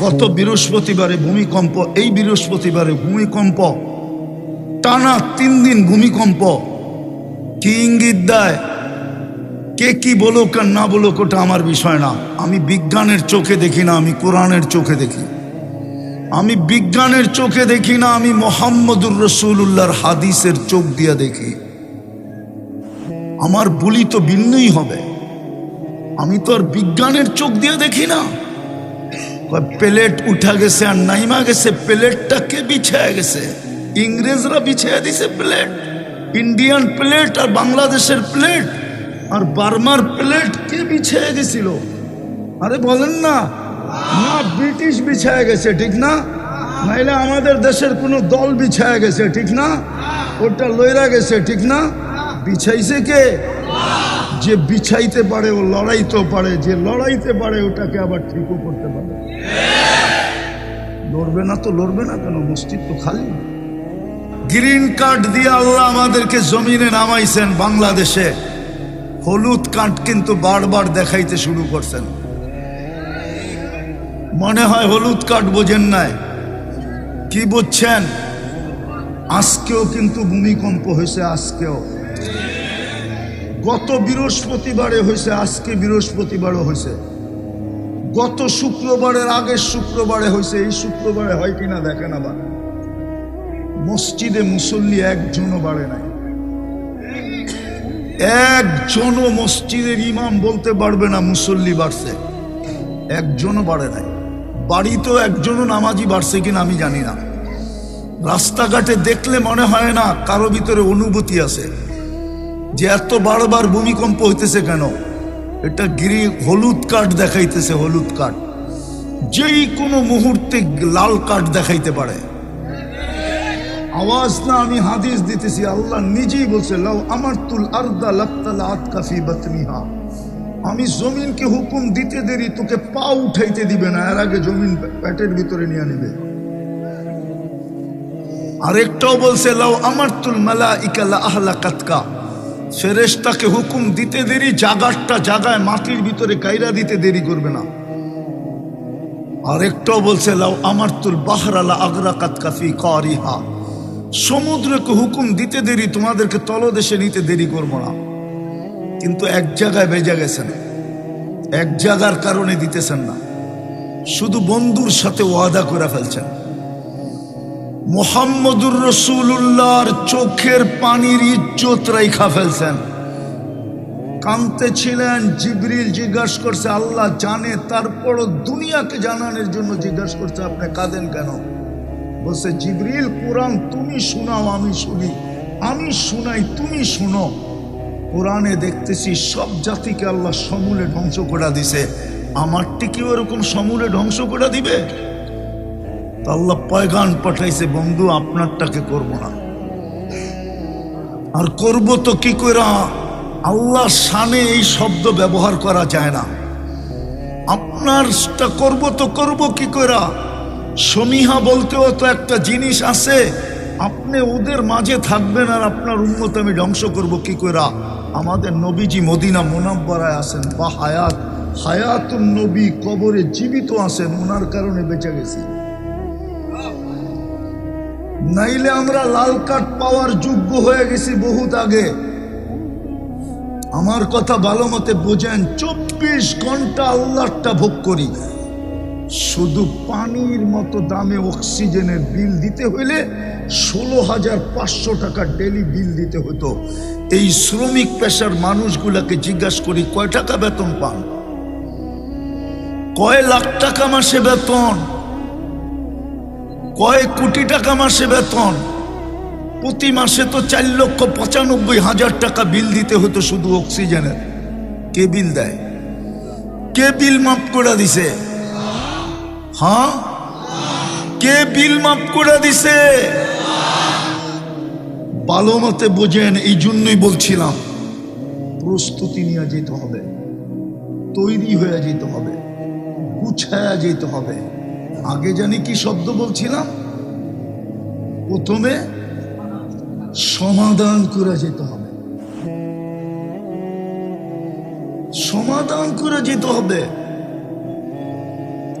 গত বৃহস্পতিবারে ভূমিকম্প, এই বৃহস্পতিবারে ভূমিকম্প, টানা তিন দিন ভূমিকম্প। কি ইঙ্গিত দেয়? কে কি বলুক আর না বলুক, ওটা আমার বিষয় না। আমি বিজ্ঞানের চোখে দেখি না, আমি কোরআনের চোখে দেখি। আমি বিজ্ঞানের চোখে দেখি না, আমি মোহাম্মদুর রসুল্লাহর হাদিসের চোখ দিয়ে দেখি। আমার বলি তো ভিন্নই হবে। আমি তো আর বিজ্ঞানের চোখ দিয়ে দেখি না। প্লেট উঠা গেছে আর নাইমা গেছে, প্লেটটা কে বিছায় গেছে? ইংরেজরা বিছায় দিছে প্লেট, ইন্ডিয়ান প্লেট আর বাংলাদেশের প্লেট, আর বার্মার প্লেট কে বিছায় গেছিল? আরে বলেন না না, ব্রিটিশ বিছায় গেছে, ঠিক না? নাইলে আমাদের দেশের কোনো দল বিছায় গেছে, ঠিক না? ওটা লইরা গেছে, ঠিক না? বিছাইছে কে? যে বিছাইতে পারে ও লড়াইতেও পারে, যে লড়াইতে পারে ওটাকে আবার ঠিকও করতে পারে। লড়বে না তো লড়বে না কেন? মসজিদ তো খালি। গ্রিন কার্ড দিয়ে আল্লাহ আমাদেরকে জমিনে নামাইছেন বাংলাদেশে। হলুদ কার্ড কিন্তু বারবার দেখাইতে শুরু করছেন। মনে হয় হলুদ কার্ড বোঝেন নাই। কি বুঝছেন? আজকেও কিন্তু ভূমিকম্প হয়েছে, আজকেও। গত বৃহস্পতিবারে হয়েছে, আজকে বৃহস্পতিবারও হয়েছে। গত শুক্রবারের আগের শুক্রবারে হয়েছে, এই শুক্রবারে হয় কিনা দেখেন আবার মসজিদে মুসল্লি একজনও বাড়ে নাই। একজনও মসজিদের ইমাম বলতে পারবে না মুসল্লি বাড়ছে। একজনও বাড়ে নাই। বাড়িতেও একজনও নামাজি বাড়ছে কিনা আমি জানি না। রাস্তাঘাটে দেখলে মনে হয় না কারও ভিতরে অনুভূতি আছে যে এত বারবার ভূমিকম্প হইতেছে কেন? এটা গিরি হলুদ কার্ড দেখাইতেছে, হলুদ কার্ড যেই কোনো মুহূর্তে লাল কার্ড দেখাইতে পারে। আওয়াজ না, আমি হাদিস দিতেছি, আল্লাহ নিজেই বলছে, লাউ আমার তুল আর্দা লাপ্তালা আত কাফি বাতনিহা। আমি জমিনকে হুকুম দিতে দেরি, তোকে পা উঠাইতে দিবে না, এর আগে জমিন পেটের ভিতরে নিয়ে নিবে আরেকটাও বলছে, লাউ আমার তুল মালা ইকালা আহলা কাতকা ফেরেশতাকে হুকুম দিতে দেরি, জাগারটা জাগায় মাটির ভিতরে কাইরা দিতে দেরি করবে না। আরেকটাও বলছে, লাউ আমার তুল বাহরালা আগরা কাতকাফি কারিহা। সমুদ্রকে হুকুম দিতে দেরি, তোমাদেরকে তলদেশে নিতে দেরি করব না। কিন্তু এক জায়গায় বেজে গেছেন। এক জায়গার কারণে দিতেছেন না। শুধু বন্ধুর সাথে ওয়াদা করে ফেলছেন। মোহাম্মদুর রসুল্লাহর চোখের পানির ইজ্জত রেখা ফেলছেন। কানতে ছিলেন জিবরিল জিজ্ঞাসা করছে, আল্লাহ জানে, তারপরও দুনিয়াকে জানানোর জন্য জিজ্ঞাসা করছে, আপনি কাঁদেন কেন? বলছে, জিবরিল, কোরআন তুমি শোনাও, আমি শুনি। আমি শুনাই, তুমি শুনো। কোরআনে দেখতেছি, সব জাতিকে আল্লাহ সমূলে ধ্বংস করে দিছে। আমারটি কি ওরকম সমূলে ধ্বংস করে দিবে? আল্লাহ পয়গান পাঠাইছে, বন্ধু, আপনারটাকে করব না। আর করব তো কি কইরা আল্লাহ শানে এই শব্দ ব্যবহার করা যায় না। আপনারটা করব তো করব কি কইরা সমীহা বলতেও তো একটা জিনিস আছে, আপনি ওদের মাঝে থাকবেন আর আপনার উন্নত আমি ধ্বংস করব কি কইরা। আমাদের নবীজি মদিনা মোনাব্বরায় আছেন, বা হায়াত, হায়াতুন নবী কবরে জীবিত আছেন ওনার কারণে বেঁচে গেছি। নাইলে আমরা লাল কার্ড পাওয়ার যোগ্য হয়ে গেছি বহুত আগে। আমার কথা ভালো মতে বোঝেন, চব্বিশ ঘণ্টা আল্লাহটা ভোগ করি। শুধু পানির মতো দামে অক্সিজেনের বিল দিতে হইলে ষোলো হাজার পাঁচশো টাকা ডেলি বিল দিতে হতো। এই শ্রমিক পেশার মানুষগুলাকে জিজ্ঞাসা করি, কয় টাকা বেতন পান? কয় লাখ টাকা মাসে বেতন? কয় কোটি টাকা মাসে বেতন? প্রতি মাসে তো চার লক্ষ পঁচানব্বই হাজার টাকা বিল দিতে হতো শুধু অক্সিজেনের। কে বিল দেয়? কে বিল মাফ করে দিছে? হ্যাঁ? কে বিল মাফ করে দিছে? ভালো মতে বোঝেন, এই জন্যই বলছিলাম, প্রস্তুতি নিয়ে যেতে হবে, তৈরি হয়ে যেতে হবে, গুছায়া যেতে হবে। আগে জানি কি শব্দ বলছিলাম? প্রথমে সমাধান করে যেতে হবে। সমাধান করে যেতে হবে।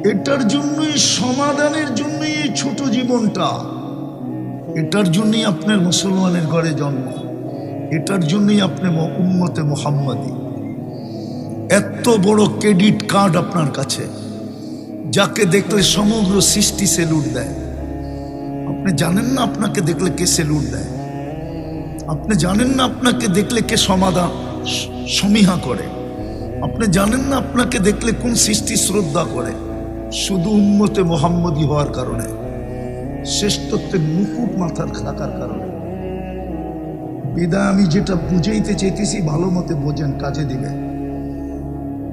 এটার জন্যই, সমাধানের জন্যই এই ছোট জীবনটা। এটার জন্যই আপনার মুসলমানের ঘরে জন্ম। এটার জন্যই আপনি উম্মতে মোহাম্মদী। এত বড় ক্রেডিট কার্ড আপনার কাছে। যাকে দেখলে সমগ্র সৃষ্টি সেলুট দেয়। আপনি জানেন না আপনাকে দেখলে কে সেলুট দেয়? আপনি জানেন না আপনাকে দেখলে কে সমাধান সমীহা করে? আপনি জানেন না আপনাকে দেখলে কোন সৃষ্টি শ্রদ্ধা করে? শুধু উন্মতে মোহাম্মদী হওয়ার কারণে, শ্রেষ্ঠত্বের মুকুট মাথার থাকার কারণে। বিদায় আমি যেটা বুঝাইতে চাইতেছি, ভালো মতে বোঝেন, কাজে দিবে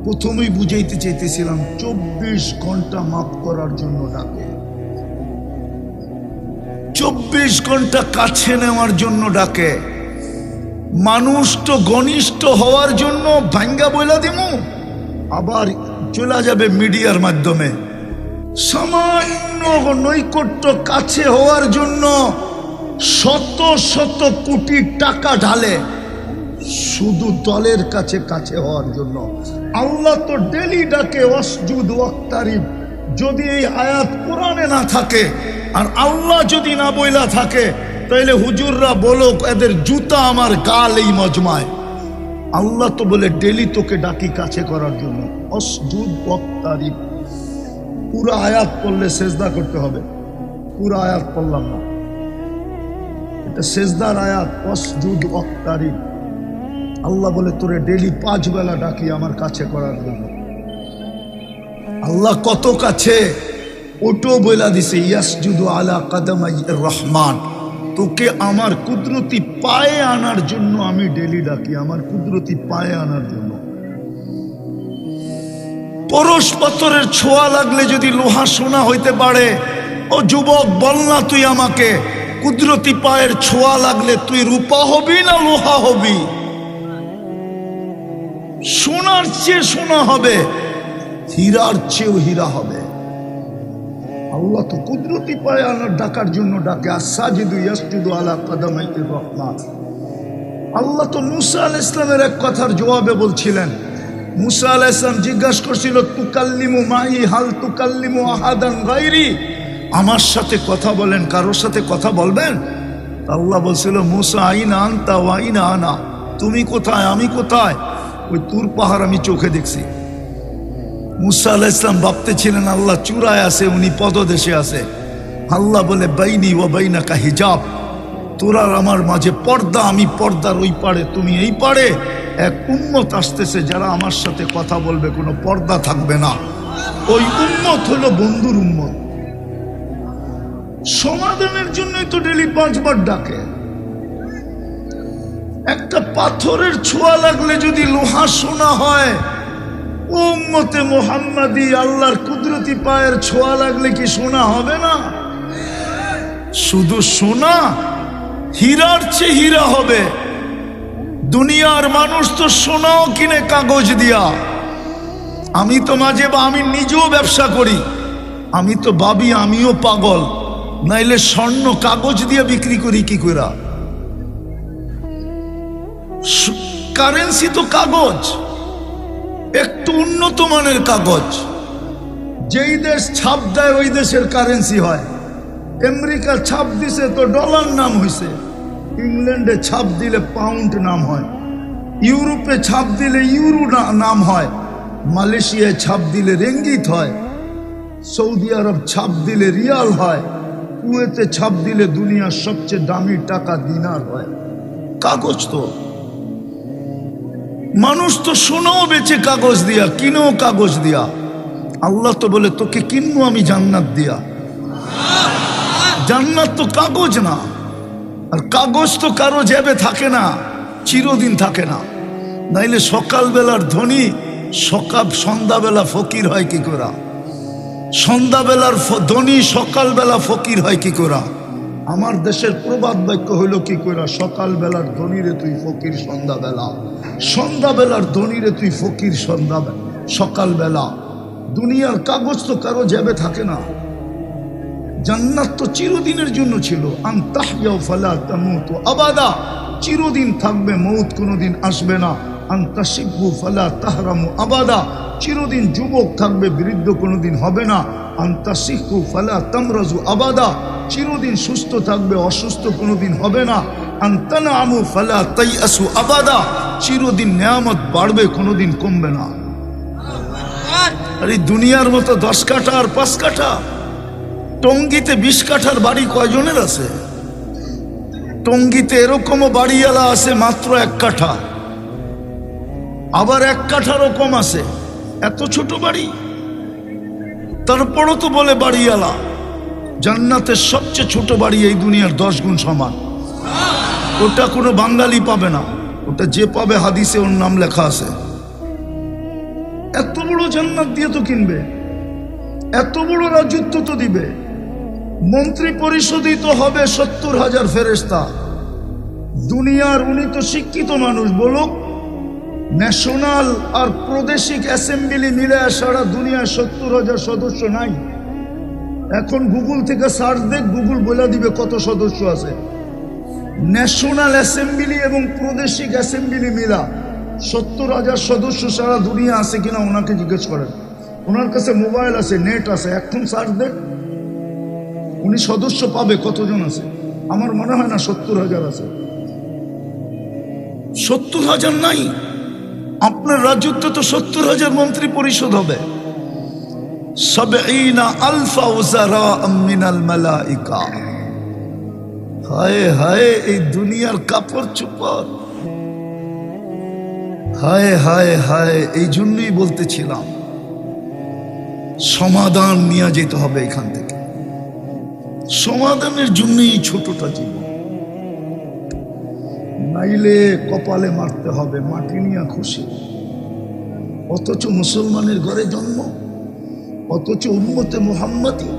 প্রথমেই বুঝাইতে চাইতেছিলাম, চব্বিশ ঘণ্টা মাফ করার জন্য ডাকে। চব্বিশ ঘণ্টা কাছে নেওয়ার জন্য ডাকে। মানুষ তো ঘনিষ্ঠ হওয়ার জন্য ভাঙ্গা বইলা দিমু, আবার চলে যাবে মিডিয়ার মাধ্যমে। সামান্য নৈকট্য কাছে হওয়ার জন্য শত শত কোটি টাকা ঢালে, শুধু দলের কাছে কাছে হওয়ার জন্য আল্লাহ তো ডেলি ডাকে অসজুদ ওয়াক্তারিব। যদি এই আয়াত কোরআনে না থাকে আর আল্লাহ যদি না বইলা থাকে, তাইলে হুজুররা বলো এদের জুতা আমার গাল এই মজমায়। আল্লাহ তো বলে, ডেলি তোকে ডাকি কাছে করার জন্য। অসজুদ ওয়াক্তারিব। পুরো আয়াত পড়লে সেজদা করতে হবে। পুরো আয়াত পড়লাম না। এটা সেজদার আয়াত অসজুদ ওয়াক্তারিব। আল্লাহ বলে, তোরে ডেলি পাঁচ বেলা ডাকি আমার কাছে করার জন্য। আল্লাহ কত কাছে? ওটো বইলা দিছে, ইয়াসজুদু আলা কাদামাই রহমান। তোকে আমার কুদরতি পায়ে আনার জন্য আমি ডেলি ডাকি, আমার কুদরতি পায়ে আনার জন্য। পরশ পাথরের ছোঁয়া লাগলে যদি লোহা সোনা হইতে পারে, ও যুবক, বল না তুই আমাকে। কুদরতি পায়ের ছোঁয়া লাগলে তুই রূপা হবি না লোহা হবি? সোনার চেয়ে সোনা হবে, হীরার চেয়েও হীরা হবে। আল্লাহ তো কুদরতি পায়ে আনার ডাকার জন্য ডাকে আসাজিদু ইয়াসজুদু আলা কাদামাইতির রহমান। আল্লাহ তো মুসা আল ইসলামের এক কথার জবাবে বলছিলেন, মুসা আল ইসলাম জিজ্ঞাসা করছিল, তুকাল্লিমু মাই, হাল তুকাল্লিমু আহাদান গাইরি আমার সাথে কথা বলেন, কারোর সাথে কথা বলবেন? আল্লাহ বলছিল, মুসা আইনা আনতা ওয়াইনা আনা। তুমি কোথায়? আমি কোথায়? ওই তুর পাহাড় আমি চোখে দেখছি। মুসা আল্লাহ ইসলাম ভাবতে ছিলেন আল্লাহ চূড়ায় আছে, উনি পদদেশে আছে। আল্লাহ বলে, বাইনি ও বাইনা কা হিজাব। তোরা আর আমার মাঝে পর্দা, আমি পর্দার ওই পারে তুমি এই পারে এক উন্মত আসতেছে যারা আমার সাথে কথা বলবে, কোনো পর্দা থাকবে না। ওই উন্মত হলো বন্ধুর উন্মত সমাধানের জন্যই তো ডেলি পাঁচবার ডাকে। একটা পাথরের ছোঁয়া লাগলে যদি লোহা সোনা হয়, উম্মতে মোহাম্মদী আল্লাহর কুদরতি পায়ের ছোঁয়া লাগলে কি সোনা হবে না? শুধু সোনা, হীরার চেয়ে হীরা হবে। দুনিয়ার মানুষ তো সোনাও কিনে কাগজ দিয়া। আমি তো মাঝে বা আমি নিজেও ব্যবসা করি। আমি তো ভাবি আমিও পাগল। নাইলে স্বর্ণ কাগজ দিয়ে বিক্রি করি কি করে কারেন্সি তো কাগজ। একটু উন্নত মানের কাগজ। যেই দেশ ছাপ দেয়, ওই দেশের কারেন্সি হয়। আমেরিকা ছাপ দিছে, তো ডলার নাম হয়েছে ইংল্যান্ডে ছাপ দিলে পাউন্ড নাম হয়। ইউরোপে ছাপ দিলে ইউরো নাম হয়। মালয়েশিয়ায় ছাপ দিলে রেঙ্গিত হয়। সৌদি আরব ছাপ দিলে রিয়াল হয়। কুয়েতে ছাপ দিলে দুনিয়ার সবচেয়ে দামি টাকা দিনার হয়। কাগজ তো। মানুষ তো সোনাও বেচে কাগজ দিয়া কিনেও কাগজ দিয়া। আল্লাহ তো বলে, তোকে কিনবো আমি জান্নাত দিয়া। জান্নাত তো কাগজ না। আর কাগজ তো কারও জেবে থাকে না, চিরদিন থাকে না। নাইলে সকালবেলার ধনী, সকাল, সন্ধ্যাবেলা ফকির হয় কি করা? সন্ধ্যাবেলার ধনী সকালবেলা ফকির হয় কি করা? আমার দেশের প্রবাদ বাক্য হইল কি করা? সকালবেলার ধনীরে তুই ফকির, সন্ধ্যাবেলা। সন্ধ্যাবেলার ধনীরে তুই ফকির সন্ধ্যা সকালবেলা। দুনিয়ার কাগজ তো কারও যাবে থাকে না। জান্নাত তো চিরদিনের জন্য ছিল। ফালা আবাদা। চিরদিন থাকবে, মৌত কোনোদিন আসবে না। আন্তাসিব্বু ফালা তাহরামু আবাদা। চিরদিন যুবক থাকবে, বৃদ্ধ কোনোদিন হবে না। আন্তাসিকু ফালা তামরাজু আবাদা। চিরদিন সুস্থ থাকবে, অসুস্থ কোনোদিন হবে না। আন্তানা আমু ফালা তাই আসু আবাদা। চিরদিন নেয়ামত বাড়বে, কোনোদিন কমবে না। আর এই দুনিয়ার মতো দশ কাঠা আর পাঁচ কাঠা, টঙ্গিতে বিশ কাঠার বাড়ি কয়জনের আছে? টঙ্গিতে এরকমও বাড়িওয়ালা আছে মাত্র এক কাঠা। আবার এক কাঠারও কম আছে, এত ছোট বাড়ি। তারপরও তো বলে বাড়িওয়ালা, জান্নাতের সবচেয়ে ছোট বাড়ি এই দুনিয়ার দশ গুণ সমান। ওটা কোনো বাঙালি পাবে না। ওটা যে পাবে হাদিসে ওর নাম লেখা আছে। এত বড় জান্নাত দিয়ে তো কিনবে। এত বড় রাজত্ব তো দিবে। মন্ত্রী পরিষদই তো হবে সত্তর হাজার ফেরেস্তা দুনিয়ার উনি তো শিক্ষিত মানুষ, বলুক। ন্যাশনাল আর প্রাদেশিক অ্যাসেম্বলি মিলে সারা দুনিয়ায় সত্তর হাজার সদস্য নাই। এখন গুগল থেকে সার্চ দেখ, গুগল বলে দিবে কত সদস্য আছে। ন্যাশনাল অ্যাসেম্বলি এবং প্রাদেশিক অ্যাসেম্বলি মিলা সত্তর হাজার সদস্য সারা দুনিয়া আছে কিনা ওনাকে জিজ্ঞেস করেন। ওনার কাছে মোবাইল আছে, নেট আছে, এখন সার্চ দেখ, উনি সদস্য পাবে, কতজন আছে? আমার মনে হয় না সত্তর হাজার আছে। সত্তর হাজার নাই। আপনার রাজত্বে তো সত্তর হাজার মন্ত্রী পরিষদ হবে। সবঈনা আলফা উজারা মিনাল মালাইকা। হায় হায়, এই দুনিয়ার কাপড় চুপড়। হায় হায় হায়, এই জন্যই বলতেছিলাম, সমাধান নিয়ে যেতে হবে এখান থেকে। সমাধানের জন্যই ছোটটা জীবন। নাইলে কপালে মারতে হবে, মাটি নিয়ে খুশি। অথচ মুসলমানের ঘরে জন্ম, অথচ উন্মতে মোহাম্মদী।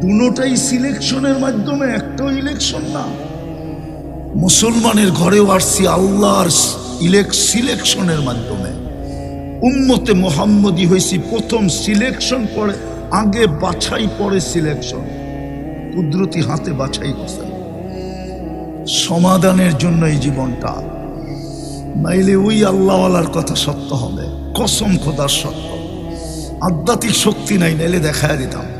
দুটাই সিলেকশনের মাধ্যমে, একটাও ইলেকশন না। মুসলমানের ঘরেও আসছি আল্লাহর সিলেকশনের মাধ্যমে। উম্মতে মোহাম্মদী হয়েছি, প্রথম সিলেকশন পরে, আগে বাছাই পরে সিলেকশন। কুদরতি হাতে বাছাই করছেন। সমাধানের জন্য এই জীবনটা। নাইলে ওই আল্লাহওয়ালার কথা সত্য হবে। কসম খোদার সত্য। আধ্যাত্মিক শক্তি নাই, নাইলে দেখায় দিতাম।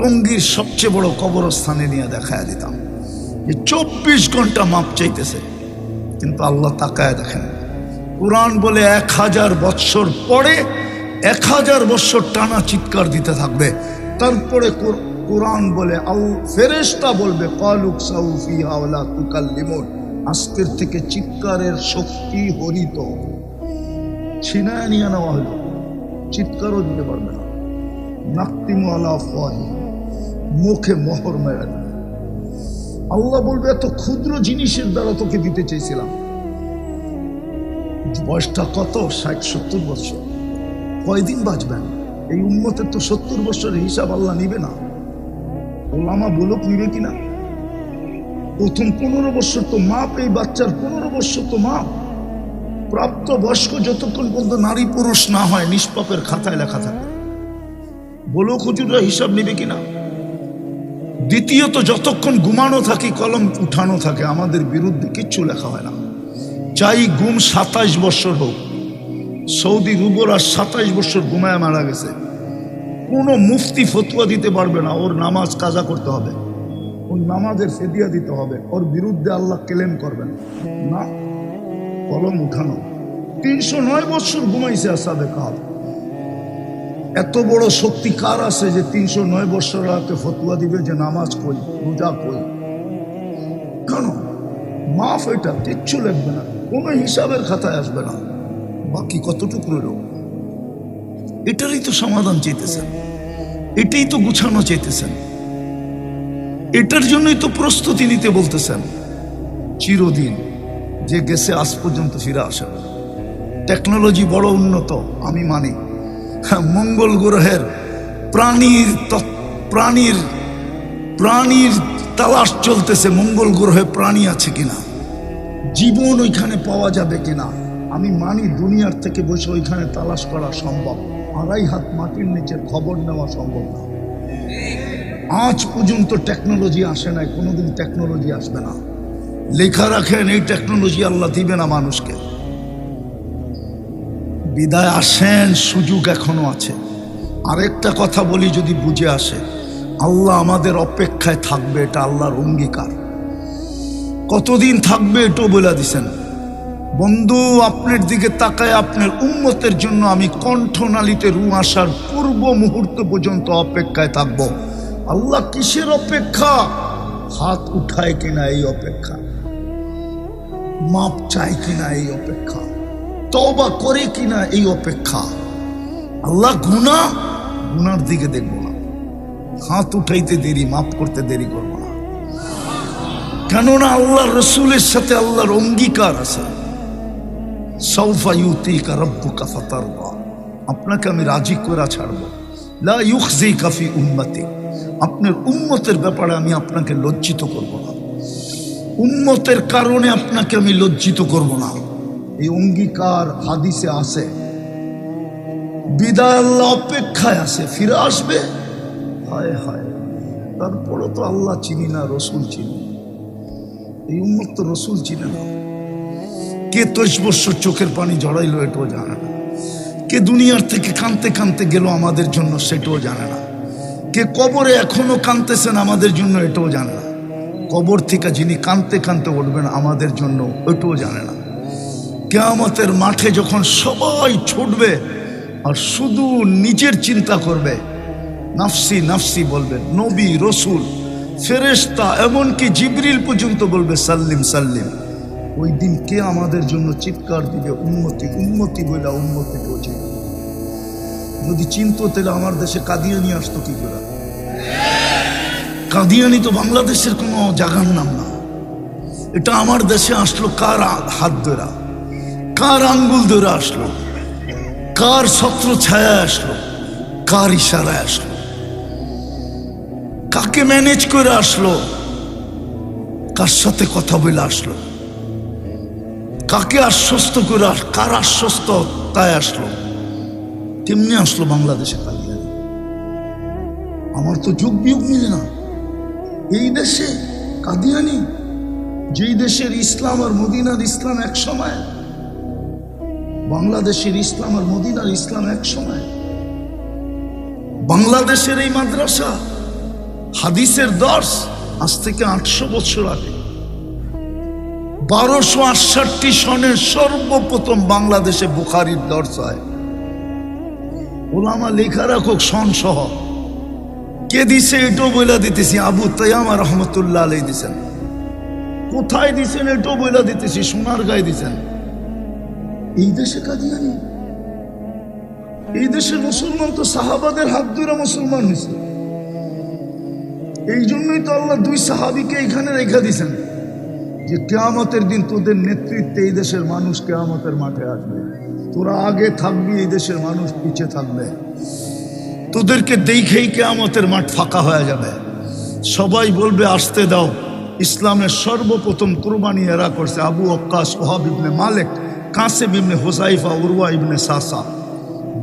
টঙ্গীর সবচেয়ে বড় কবরস্থানে নিয়ে দেখায় দিতাম। যে চব্বিশ ঘণ্টা মাপ চাইতেছে, কিন্তু আল্লাহ তাকায় দেখেন। কোরআন বলে এক হাজার বৎসর পরে এক হাজার বৎসর টানা চিৎকার দিতে থাকবে। তারপরে কোর- কোরআন বলে আউ ফেরেশতা বলবে, কালুক সাউফি হাওলা তুকাল্লিমুন। আজকের থেকে চিৎকারের শক্তি হরিত। ছিনায় নিয়ে নেওয়া হলো। চিৎকারও দিতে পারবে না। নাক্তিমু আলা ফাহি মুখে মোহর মেরে আল্লাহ বলবে, এত ক্ষুদ্র জিনিসের দ্বারা তোকে দিতে চেয়েছিলাম। বয়সটা কত? ষাট, সত্তর বছর। কয়দিন বাঁচবেন এই উন্মতের তো সত্তর বছরের হিসাব আল্লাহ নিবে না। ওলামা বলুক নিবে কিনা? প্রথম পনেরো বছর তো মাপ, এই বাচ্চার পনেরো বছর তো মাপ। প্রাপ্ত বয়স্ক যতক্ষণ পর্যন্ত নারী পুরুষ না হয়, নিষ্পাপের খাতায় লেখা থাকে। বলো খুচুরা হিসাব নিবে কিনা? দ্বিতীয়ত যতক্ষণ ঘুমানো থাকি, কলম উঠানো থাকে, আমাদের বিরুদ্ধে কিচ্ছু লেখা হয় না। চাই গুম সাতাইশ বছর হোক, সৌদি রুবরা সাতাইশ বছর ঘুমায় মারা গেছে। কোনো মুফতি ফতুয়া দিতে পারবে না, ওর নামাজ কাজা করতে হবে। ওর নামাজের ফেদিয়া দিতে হবে, ওর বিরুদ্ধে আল্লাহ ক্লেম করবেন। না, কলম উঠানো। তিনশো নয় বছর ঘুমাইছে আসাদে কাল। এত বড় শক্তি কার আছে যে তিনশো নয় রাতে ফতুয়া দিবে যে নামাজ কই রোজা কই কেন? মাফ এটা, কিচ্ছু লাগবে না, কোনো হিসাবের খাতায় আসবে না। বাকি কতটুকু রইল? এটারই তো সমাধান চাইতেছেন। এটাই তো গুছানো চাইতেছেন। এটার জন্যই তো প্রস্তুতি নিতে বলতেছেন। চিরদিন যে গেছে আজ পর্যন্ত ফিরে আসে। টেকনোলজি বড় উন্নত, আমি মানি। মঙ্গল গ্রহের প্রাণীর প্রাণীর প্রাণীর তালাশ চলতেছে, মঙ্গল গ্রহে প্রাণী আছে কিনা? জীবন ওইখানে পাওয়া যাবে কিনা? আমি মানি দুনিয়ার থেকে বসে ওইখানে তালাশ করা সম্ভব। আড়াই হাত মাটির নিচে খবর নেওয়া সম্ভব না। আজ পর্যন্ত টেকনোলজি আসে নাই, কোনোদিন টেকনোলজি আসবে না। লেখা রাখেন, এই টেকনোলজি আল্লাহ দিবে না মানুষকে। বিদায় আসেন, সুযোগ এখনও আছে। আরেকটা কথা বলি যদি বুঝে আসে, আল্লাহ আমাদের অপেক্ষায় থাকবে, এটা আল্লাহর অঙ্গীকার। কতদিন থাকবে এটাও বলে দিছেন। বন্ধু, আপনার দিকে তাকায় আপনার উন্মতের জন্য আমি কণ্ঠনালীতে রু আসার পূর্ব মুহূর্ত পর্যন্ত অপেক্ষায় থাকব। আল্লাহ কিসের অপেক্ষা? হাত উঠায় কিনা এই অপেক্ষা? মাপ চায় কিনা এই অপেক্ষা? তবা করে কিনা এই অপেক্ষা। আল্লাহ গুণা গুনার দিকে দেখব না। হাত উঠাইতে দেরি মাপ করতে দেরি করব না। কেননা আল্লাহ রসুলের সাথে আল্লাহর অঙ্গীকার আছে। সৌফা ইউতিকা রব্বুকা ফাতারদা। আপনাকে আমি রাজি করা ছাড়বো। লা ইউখজি কাফি উম্মতি আপনার উম্মতের ব্যাপারে আমি আপনাকে লজ্জিত করব না। উম্মতের কারণে আপনাকে আমি লজ্জিত করব না। এই অঙ্গীকার হাদিসে আছে। বিদায় আল্লাহ অপেক্ষায় আছে, ফিরে আসবে? হায় হায়, তারপরও তো আল্লাহ চিনি না, রসুল চিনি। এই উম্মত তো রসুল চিনে না। কে তেইশ বৎসর চোখের পানি জড়াইলো এটাও জানে না। কে দুনিয়ার থেকে কানতে কানতে গেল আমাদের জন্য সেটাও জানে না। কে কবরে এখনও কানতেছেন আমাদের জন্য এটাও জানে না। কবর থেকে যিনি কানতে কানতে উঠবেন আমাদের জন্য ওটাও জানে না। কেয়ামতের মাঠে যখন সবাই ছুটবে আর শুধু নিজের চিন্তা করবে, নাফসি নাফসি বলবে, নবী, রসুল, ফেরেশতা, এমনকি জিবরিল পর্যন্ত বলবে, সাল্লিম সাল্লিম। ওই দিন কে আমাদের জন্য চিৎকার দিবে উন্নতি উন্নতি বলে উন্নতি পৌঁছে যদি চিনতো তাহলে আমার দেশে কাদিয়ানি আসতো কি করে? কাদিয়ানি তো বাংলাদেশের কোনো জাগার নাম না। এটা আমার দেশে আসলো কার হাত ধরা? কার আঙ্গুল ধরে আসলো? কার ছত্র ছায়া আসলো? কার ইশারায় আসলো? কাকে ম্যানেজ করে আসলো? কার সাথে কথা বলে আসলো? কাকে আশ্বস্ত করে কার আশ্বস্ত তাই আসলো? তেমনি আসলো বাংলাদেশে কালিয়ানি আমার তো যুগ বিয়োগ মিলে না। এই দেশে কাদিয়ানি, যেই দেশের ইসলাম আর মদিনার ইসলাম এক সময় বাংলাদেশের ইসলাম আর মদিনার ইসলাম এক সময় বাংলাদেশের এই মাদ্রাসা, হাদিসের দর্শ আজ থেকে আটশো বছর আগে। বারোশো আটষট্টি সনের সর্বপ্রথম বাংলাদেশে বুখারির দর্শ হয়। ওলামা লেখা রাখুক সন সহ কে দিছে এটাও বইলা দিতেছি, আবু তৈয়ামা রহমতুল্লাহ আলাই দিছেন। কোথায় দিছেন এটাও বইলা দিতেছি সোনার গায়ে দিছেন। এই দেশে কাদিয়ানি এই দেশের মুসলমান তো সাহাবাদের হাত ধরে মুসলমান হয়েছে। এই জন্যই তো আল্লাহ দুই সাহাবিকে এখানে রেখে দিছেন যে কেয়ামতের দিন তোদের নেতৃত্বে এই দেশের মানুষ কেয়ামতের মাঠে আসবে। তোরা আগে থাকবি, এই দেশের মানুষ পিছে থাকবে। তোদেরকে দেখেই কেয়ামতের মাঠ ফাঁকা হয়ে যাবে। সবাই বলবে, আসতে দাও। ইসলামের সর্বপ্রথম কোরবানি এরা করছে আবু অক্কাস ওহাব ইবনে মালেক। কাসেম ইবনে হোসাইফা উরওয়া ইবনে সাসা।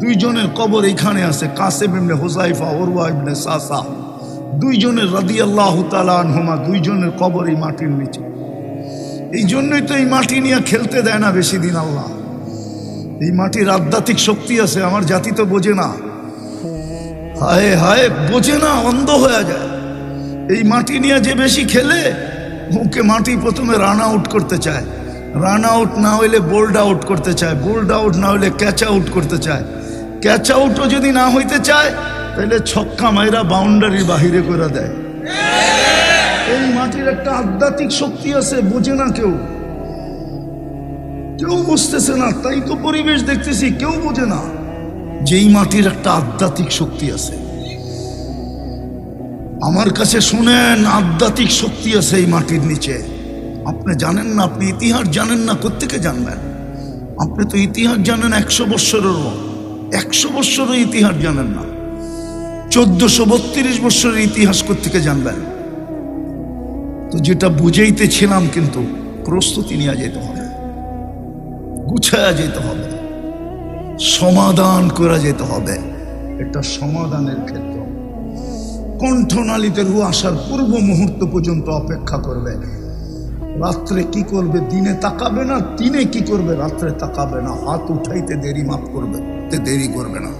দুইজনের কবর এখানে আছে, কাসেম ইবনে হোসাইফা উরওয়া ইবনে সাসা। দুইজনের রাদি আল্লাহ আনহুমা, দুইজনের কবর এই মাটির নিচে। এই জন্যই তো এই মাটি নিয়ে খেলতে দেয় না বেশি দিন আল্লাহ। এই মাটির আধ্যাত্মিক শক্তি আছে, আমার জাতি তো বোঝে না। হায় হায়, বোঝে না, অন্ধ হয়ে যায়। এই মাটি নিয়ে যে বেশি খেলে ওকে মাটি প্রথমে রান আউট করতে চায়। রান আউট না হইলে বোল্ড আউট করতে চায় বোল্ড আউট না হইলে ক্যাচ আউট করতে চায়। ক্যাচ আউটও যদি না হইতে চায় তাহলে ছক্কা মাইরা বাউন্ডারির বাহিরে করে দেয়। এই মাটির একটা আধ্যাত্মিক শক্তি আছে, বোঝে না কেউ। কেউ বুঝতেছে না, তাই তো পরিবেশ দেখতেছি, কেউ বোঝে না। যেই মাটির একটা আধ্যাত্মিক শক্তি আছে। আমার কাছে শুনেন, আধ্যাত্মিক শক্তি আছে এই মাটির নিচে। আপনি জানেন না, আপনি ইতিহাস জানেন না, কোত্থেকে জানবেন? আপনি তো ইতিহাস জানেন একশো বৎসরেরও একশো বৎসরের ইতিহাস জানেন না। চোদ্দশো বত্রিশ বৎসরের ইতিহাস কোত্থেকে জানবেন? তো যেটা বুঝাইতেছিলাম কিন্তু প্রস্তুতি নেওয়া যেতে হবে। গুছায়া যেতে হবে। সমাধান করা যেতে হবে। এটা সমাধানের ক্ষেত্র। কণ্ঠনালীতে রু আসার পূর্ব মুহূর্ত পর্যন্ত অপেক্ষা করবে। রাত্রে কি করবে? দিনে তাকাবে না, দিনে কি করবে? রাত্রে তাকাবে না। হাত উঠাইতে দেরি মাফ করবে দেরি করবে না।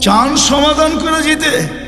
চান সমাধান করে যেতে।